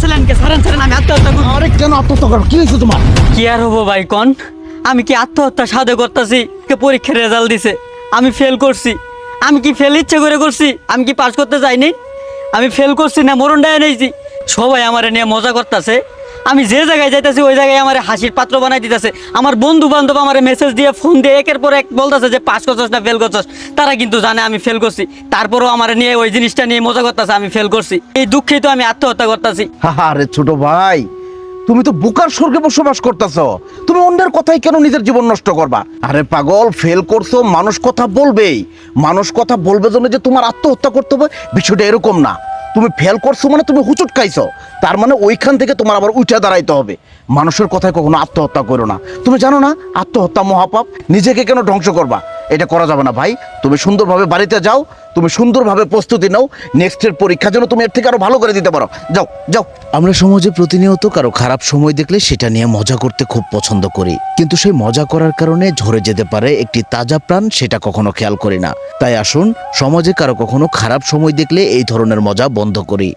ধরতেছিলেন কে? সারেন সারেন আমি আত্মহত্যা করব। আরে কেন আত্মহত্যা করো কি হয়েছে তোমার? কি আর হব ভাই কন? আমি কি আত্মহত্যা সাধে করতেছি কে পরীক্ষার রেজাল্ট দিছে? আমি ফেল করছি। আমি কি ফেল ইচ্ছে করে করছি? আমি কি পাস করতে চাইনি আমি ফেল করছি না মরণ ডায় নিয়েছি সবাই আমার নিয়ে মজা করতেছে। আমি যে জায়গায় যাইতেছি, ওই জায়গায় আমার হাসির পাত্র বানাই দিতেছে। আমার বন্ধু বান্ধব আমার মেসেজ দিয়ে ফোন দিয়ে একের পর এক বলতেছে যে, পাস করছস না ফেল করছস? তারা কিন্তু জানে আমি ফেল করছি। তারপরও আমার নিয়ে ওই জিনিসটা নিয়ে মজা করতেছে, আমি ফেল করছি। এই দুঃখে তো আমি আত্মহত্যা করতেছি। আরে ছোট ভাই, তুমি তো বুকার স্বর্গে বসবাস করতেছ। তুমি অন্যের কথাই কেন নিজের জীবন নষ্ট করবা? আরে পাগল ফেল করছ, মানুষ কথা বলবেই। মানুষ কথা বলবে জন্য যে তোমার আত্মহত্যা করতে হবে, বিষয়টা এরকম না। তুমি ফেল করছ মানে তুমি হুচুট খাইছো। তার মানে ওইখান থেকে তোমার আবার উঠে দাঁড়াইতে হবে। মানুষের কথায় কখনো আত্মহত্যা করো না। তুমি জানো না, আত্মহত্যা মহাপাপ, নিজেকে কেন ধ্বংস করবা? এটা করা যাবে না ভাই। তুমি সুন্দরভাবে বাড়িতে যাও, তুমি সুন্দরভাবে প্রস্তুতি নাও নেক্সটের পরীক্ষা যেন তুমি এর থেকে আরও ভালো করে দিতে পারো। যাও যাও। আমরা সমাজে প্রতিনিয়ত কারও খারাপ সময় দেখলে সেটা নিয়ে মজা করতে খুব পছন্দ করি। কিন্তু সেই মজা করার কারণে ঝরে যেতে পারে একটি তাজা প্রাণ, সেটা কখনো খেয়াল করি না। তাই আসুন, সমাজে কারও কখনো খারাপ সময় দেখলে এই ধরনের মজা বন্ধ করি।